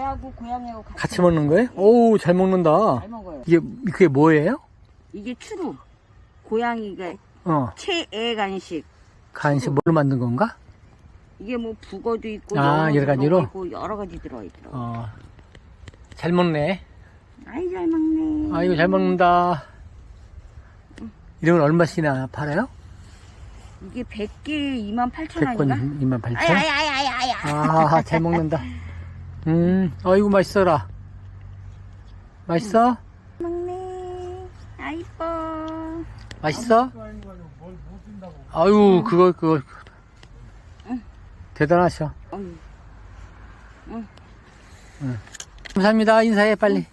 애하고 고양이하고 같이, 같이 먹는 거예요? 오우, 잘 먹는다. 잘 먹어요. 이게, 그게 뭐예요? 이게 추루. 고양이가 어, 최애 간식. 간식 뭘로 만든 건가? 이게 뭐 북어도 있고 아, 여러 가지로? 있고 여러 가지 들어 있더라고. 어, 잘 먹네. 아이 잘 먹네. 아이고, 잘 먹는다. 이런 건 얼마씩이나 팔아요? 이게 100개 2만 8천 100권 원인가? 2만 8천? 아이 아이 아이 아이 아이. 아이. 아, 잘 먹는다. 음, 아이고, 맛있어라. 맛있어? 먹네. 아 이뻐. 맛있어? 아유, 그거, 그거. 대단하셔. 음. 감사합니다. 인사해, 빨리.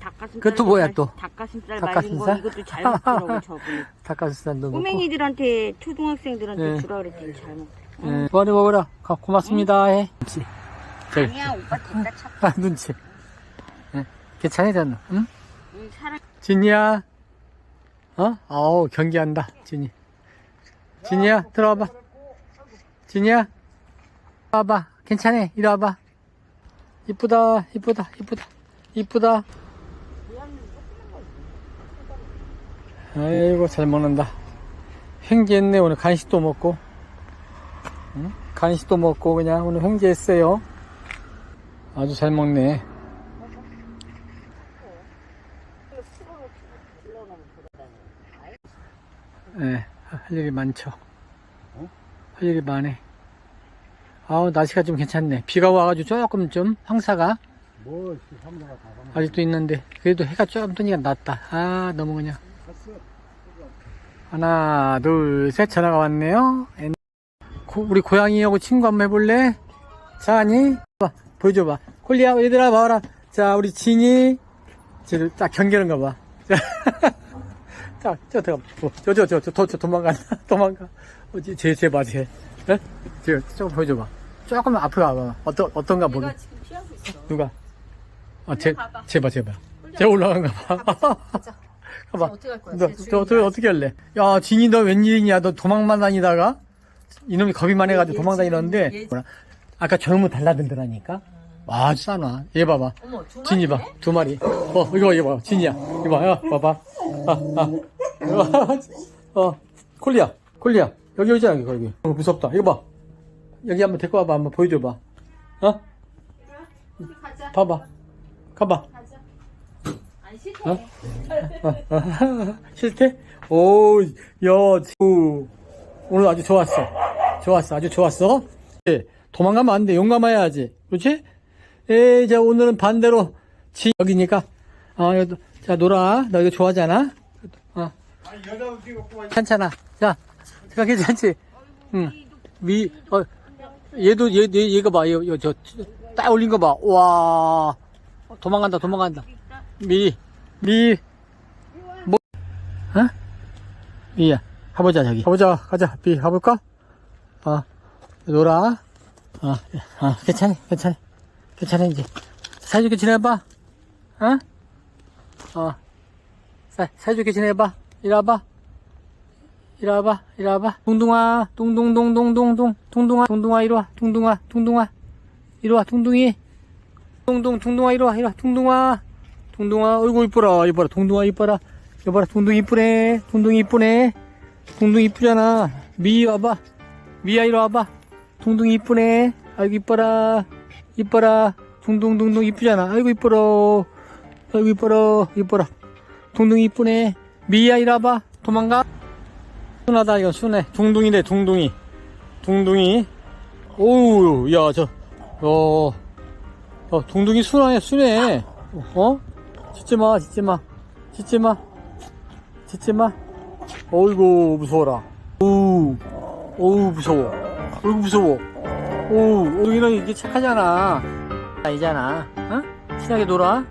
닭가슴살. 그것도 뭐야, 또? 닭가슴살 닭가슴살? 말린 거 이것도 잘 먹더라고 저분이. 닭가슴살도 먹고. 꼬맹이들한테 초등학생들한테 네. 주라 그랬더니 잘 먹더라. 예, 많이 먹어라. 가, 고맙습니다. 해. 저기, 아니야 오빠 됐다. 아, 눈치. 예, 괜찮아, 잖 응? 응, 사람 진이야. 어? 아우, 경기한다, 진이. 진이야, 들어와봐. 진이야. 와봐. 괜찮아. 이리 와봐. 이쁘다, 이쁘다, 이쁘다, 이쁘다. 아이고, 잘 먹는다. 횡재했네, 오늘 간식도 먹고. 응? 간식도 먹고, 그냥 오늘 횡재했어요. 아주 잘 먹네. 예, 할 일이 많죠. 할 일이 많네. 아우, 날씨가 좀 괜찮네. 비가 와가지고 조금 좀 황사가 뭐, 삼자가 다 아직도 있는데, 그래도 해가 조금 뜨니까 낫다. 아, 너무 그냥. 하나, 둘, 셋, 전화가 왔네요. 엔- 고- 우리 고양이하고 친구 한번 해볼래? 자니? 봐, 보여줘봐. 콜리야, 얘들아, 봐라. 자, 우리 진이. 쟤를 딱 경계하는 거 봐. 자, 자, 저, 저, 저, 저, 저, 저, 저, 저 도망간다. 도망가. 어, 쟤, 쟤, 쟤 봐, 쟤. 예? 쟤, 조금 보여줘봐. 조금 앞으로 와봐. 어떤, 어떤가 보게. 지금 피하고 있어. 누가? 아, 쟤, 봐봐. 쟤 봐, 쟤 봐. 쟤 올라간가 봐. 가자. 가봐. 어떻게 할 거야? 너, 쟤 너, 어떻게, 주인이야. 어떻게 할래? 야, 진이 너 웬일이냐? 너 도망만 다니다가? 이놈이 겁이 많아가지고 얘 도망 지금 다니는데. 얘 뭐라? 아까 젊은 달라들더라니까? 아주 싸놔. 얘 봐봐. 어머, 두 진이 봐. 두 마리. 어, 이거 봐, 이거 봐. 진이야. 이거 봐, 야, 봐봐. 아, 아. 어, 콜리야. 콜리야. 여기 오지 않게, 거기. 어, 무섭다. 이거 봐. 여기 한번 데리고 와봐. 한번 보여줘봐. 어? 가자. 봐봐. 가봐. 가자. 아니 싫대. 어? 아, 싫대? 오, 야, 오, 오늘 아주 좋았어. 좋았어. 아주 좋았어. 예, 도망가면 안 돼. 용감해야지. 그렇지? 에, 자, 오늘은 반대로, 지, 여기니까. 어, 여기, 자, 놀아. 너 이거 좋아하잖아? 어. 괜찮아. 자, 자, 괜찮지? 응. 미, 어, 얘도, 얘, 얘, 얘가 봐. 얘, 얘, 저, 딱 올린 거 봐. 와. 도망간다, 도망간다. 미, 미, 뭐, 어? 미야, 가보자, 저기. 가보자, 가자. 미, 가볼까? 어, 놀아. 어, 어, 괜찮아, 괜찮아. 괜찮아, 이제. 사이좋게 지내봐. 어? 어. 사, 사이좋게 지내봐. 이리 와봐. 이리 와봐, 이리 와봐. 둥둥아, 둥둥둥둥둥둥. 둥둥아, 둥둥아, 이리 와. 둥둥아, 둥둥아. 이리 와, 둥둥이. 둥둥, 둥둥아, 이리 와, 이리 와. 둥둥아. 둥둥아, 어이구, 이뻐라, 이뻐라. 둥둥아, 이뻐라. 여봐라, 둥둥이 이쁘네. 둥둥이 이쁘네. 둥둥이 이쁘잖아. 미, 와봐. 미야, 이리 와봐. 둥둥이 이쁘네. 아이고, 이뻐라. 이뻐라. 둥둥둥둥 이쁘잖아. 아이고, 이뻐라. 아이고, 이뻐라. 이뻐라. 둥둥이 이쁘네. 미야, 이리 와봐. 도망가. 순하다, 이거 순해. 둥둥이네, 둥둥이. 둥둥이. 오우, 야, 저, 어, 어, 둥둥이 순하네, 순해. 어? 짖지 마, 짖지 마. 짖지 마. 짖지 마. 어이구, 무서워라. 오우, 오우, 무서워. 어이구, 무서워. 오우, 둥이는 이게 착하잖아. 아니잖아. 어? 친하게 놀아.